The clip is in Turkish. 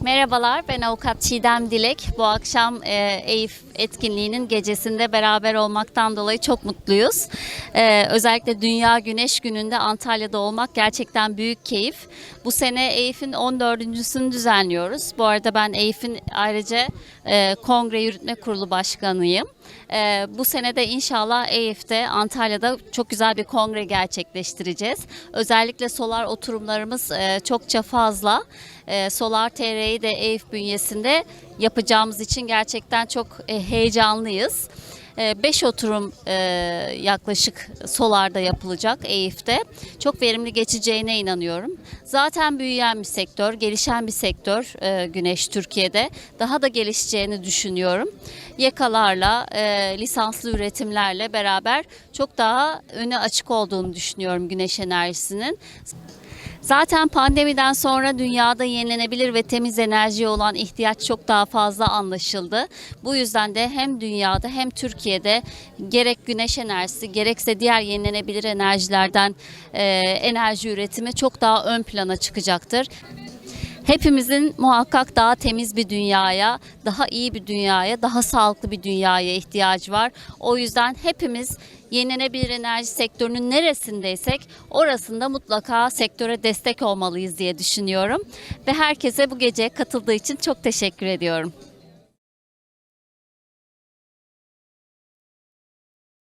Merhabalar, ben avukat Çiğdem Dilek. Bu akşam e, EYİF etkinliğinin gecesinde beraber olmaktan dolayı çok mutluyuz. E, özellikle Dünya Güneş Günü'nde Antalya'da olmak gerçekten büyük keyif. Bu sene EYİF'in 14.sünü düzenliyoruz. Bu arada ben EYİF'in ayrıca e, Kongre Yürütme Kurulu Başkanıyım. E, bu sene de inşallah EYİF'te Antalya'da çok güzel bir kongre gerçekleştireceğiz. Özellikle solar oturumlarımız e, çokça fazla. E, Solar TR'yi de EYİF bünyesinde yapacağımız için gerçekten çok e, heyecanlıyız. 5 oturum e, yaklaşık Solar'da yapılacak EYİF'te. Çok verimli geçeceğine inanıyorum. Zaten büyüyen bir sektör, gelişen bir sektör e, Güneş Türkiye'de. Daha da gelişeceğini düşünüyorum. Yakalarla, e, lisanslı üretimlerle beraber çok daha öne açık olduğunu düşünüyorum güneş enerjisinin. Zaten pandemiden sonra dünyada yenilenebilir ve temiz enerjiye olan ihtiyaç çok daha fazla anlaşıldı. Bu yüzden de hem dünyada hem Türkiye'de gerek güneş enerjisi gerekse diğer yenilenebilir enerjilerden e, enerji üretimi çok daha ön plana çıkacaktır. Hepimizin muhakkak daha temiz bir dünyaya, daha iyi bir dünyaya, daha sağlıklı bir dünyaya ihtiyacı var. O yüzden hepimiz yenilenebilir enerji sektörünün neresindeysek orasında mutlaka sektöre destek olmalıyız diye düşünüyorum. Ve herkese bu gece katıldığı için çok teşekkür ediyorum.